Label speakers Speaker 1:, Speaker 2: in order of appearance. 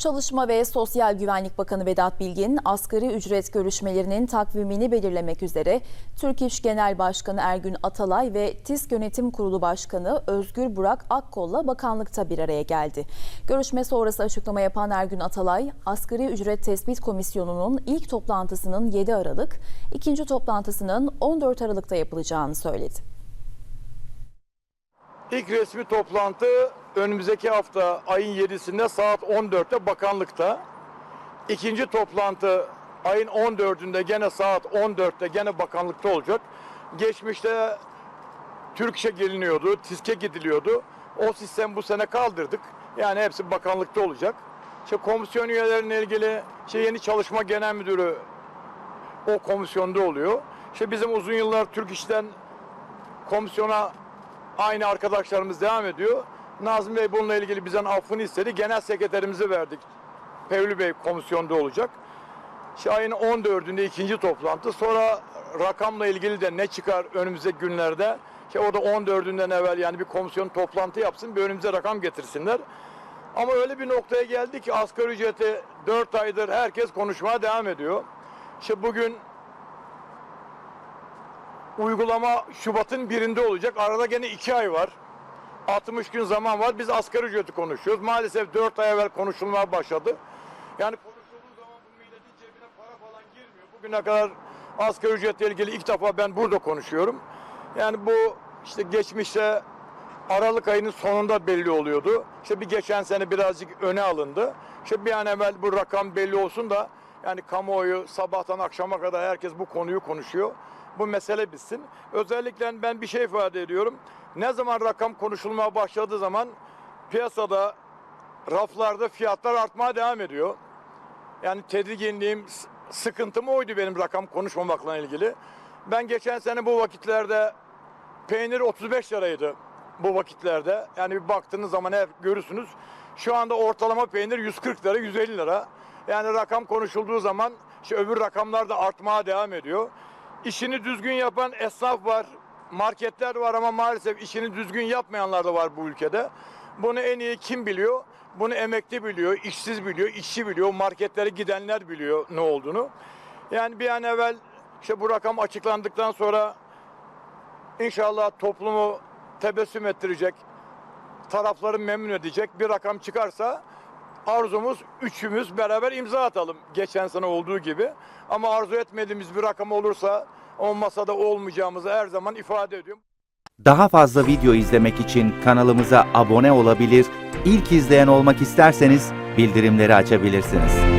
Speaker 1: Çalışma ve Sosyal Güvenlik Bakanı Vedat Bilgin, asgari ücret görüşmelerinin takvimini belirlemek üzere Türk İş Genel Başkanı Ergün Atalay ve TİSK Yönetim Kurulu Başkanı Özgür Burak Akkol'la bakanlıkta bir araya geldi. Görüşme sonrası açıklama yapan Ergün Atalay, Asgari Ücret Tespit Komisyonu'nun ilk toplantısının 7 Aralık, ikinci toplantısının 14 Aralık'ta yapılacağını söyledi.
Speaker 2: İlk resmi toplantı önümüzdeki hafta ayın 7'sinde saat 14'te bakanlıkta. İkinci toplantı ayın 14'ünde gene saat 14'te gene bakanlıkta olacak. Geçmişte Türk İş'e geliniyordu, TİSK'e gidiliyordu. O sistem bu sene kaldırdık. Yani hepsi bakanlıkta olacak. İşte komisyon üyelerine ilgili işte yeni çalışma genel müdürü o komisyonda oluyor. İşte bizim uzun yıllar Türk İş'ten komisyona aynı arkadaşlarımız devam ediyor. Nazım Bey bununla ilgili bizden affını istedi. Genel sekreterimizi verdik. Pevli Bey komisyonda olacak. Ayın 14'ünde ikinci toplantı. Sonra rakamla ilgili de ne çıkar önümüzdeki günlerde. İşte o da 14'ünden evvel yani bir komisyon toplantı yapsın. Bir önümüze rakam getirsinler. Ama öyle bir noktaya geldi ki asgari ücreti 4 aydır herkes konuşmaya devam ediyor. İşte bugün uygulama Şubat'ın birinde olacak. Arada gene iki ay var. 60 gün zaman var. Biz asgari ücreti konuşuyoruz. Maalesef 4 ay evvel konuşulmaya başladı. Yani konuşulduğu zaman bu milletin cebine para falan girmiyor. Bugüne kadar asgari ücretle ilgili ilk defa ben burada konuşuyorum. Yani bu işte geçmişte Aralık ayının sonunda belli oluyordu. İşte bir geçen sene birazcık öne alındı. İşte bir an evvel bu rakam belli olsun da yani kamuoyu sabahtan akşama kadar herkes bu konuyu konuşuyor. Bu mesele bitsin. Özellikle ben bir şey ifade ediyorum. Ne zaman rakam konuşulmaya başladığı zaman piyasada raflarda fiyatlar artmaya devam ediyor. Yani tedirginliğim, sıkıntım oydu benim rakam konuşmamakla ilgili. Ben geçen sene bu vakitlerde peynir 35 liraydı bu vakitlerde. Yani bir baktığınız zaman hep görürsünüz. Şu anda ortalama peynir 140 lira, 150 lira. Yani rakam konuşulduğu zaman işte öbür rakamlar da artmaya devam ediyor. İşini düzgün yapan esnaf var, marketler var ama maalesef işini düzgün yapmayanlar da var bu ülkede. Bunu en iyi kim biliyor? Bunu emekli biliyor, işsiz biliyor, işçi biliyor, marketlere gidenler biliyor ne olduğunu. Yani bir an evvel işte bu rakam açıklandıktan sonra İnşallah toplumu tebessüm ettirecek, tarafları memnun edecek bir rakam çıkarsa arzumuz üçümüz beraber imza atalım geçen sene olduğu gibi. Ama arzu etmediğimiz bir rakam olursa o masada olmayacağımızı her zaman ifade ediyorum.
Speaker 3: Daha fazla video izlemek için kanalımıza abone olabilir, ilk izleyen olmak isterseniz bildirimleri açabilirsiniz.